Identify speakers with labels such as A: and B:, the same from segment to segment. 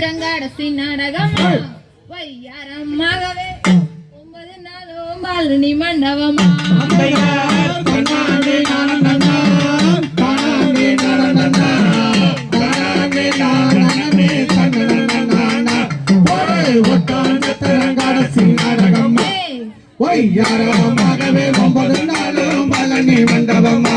A: రంగాడసి నాడగమ్మా వయ్యారమ్మాగవే ఒంబది నాలుగు బాలుని మండవమ్మా
B: ஒய்யாரோ
A: மகவே ஒன்பது நாளும் பழனி மண்டபமா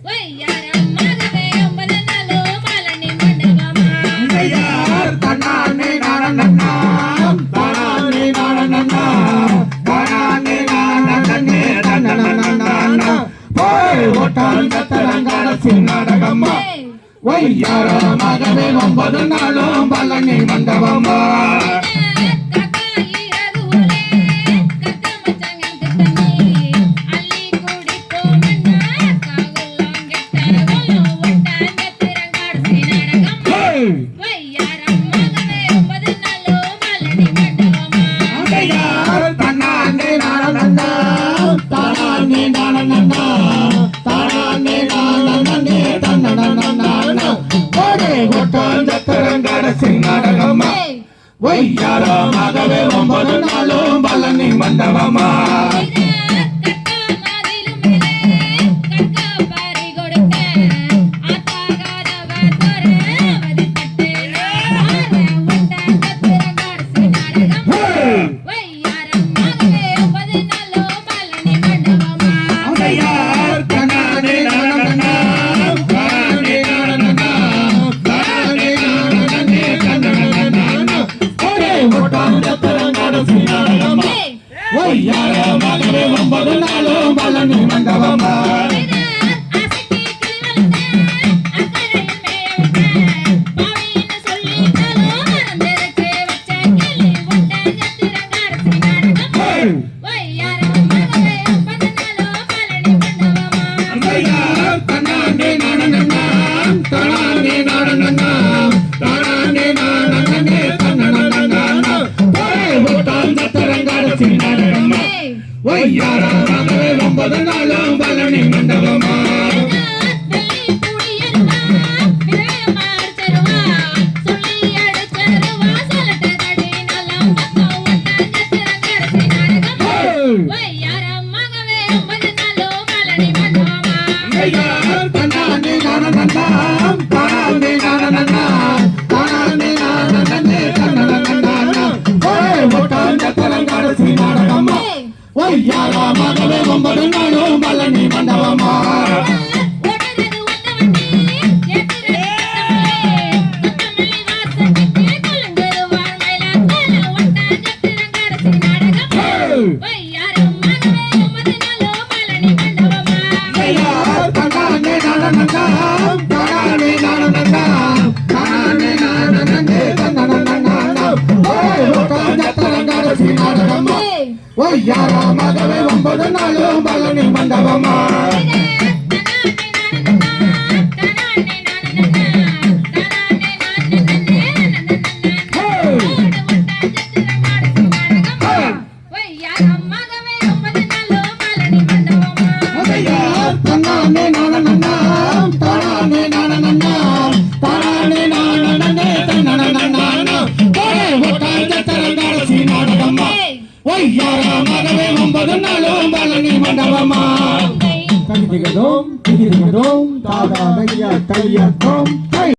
B: ஒய்யாரோ மகவே ஒன்பது நாளும்
A: பழனி மண்டபம்.
B: ஐயா மாதவே ஒன்பது நாளும் பழனி மண்டபமா
A: மதனாலும் பழனி மண்டபமா
B: ஒய்யாரா வாங்கவே ஒன்பது நாளும் பழனி மண்டபமா? யாரா
A: மதவே ஒன்பது நாளும் பழனி மண்டபமா?
B: ஐயா ராமாதவே ஒன்பது நாளும் பழனி மண்டபமா?
A: யாராமகவே ஒன்பது நாளும் பழனி மண்டபமா கவிதைகளும் திகிரிகளும் தாதா கையத்தோம் கை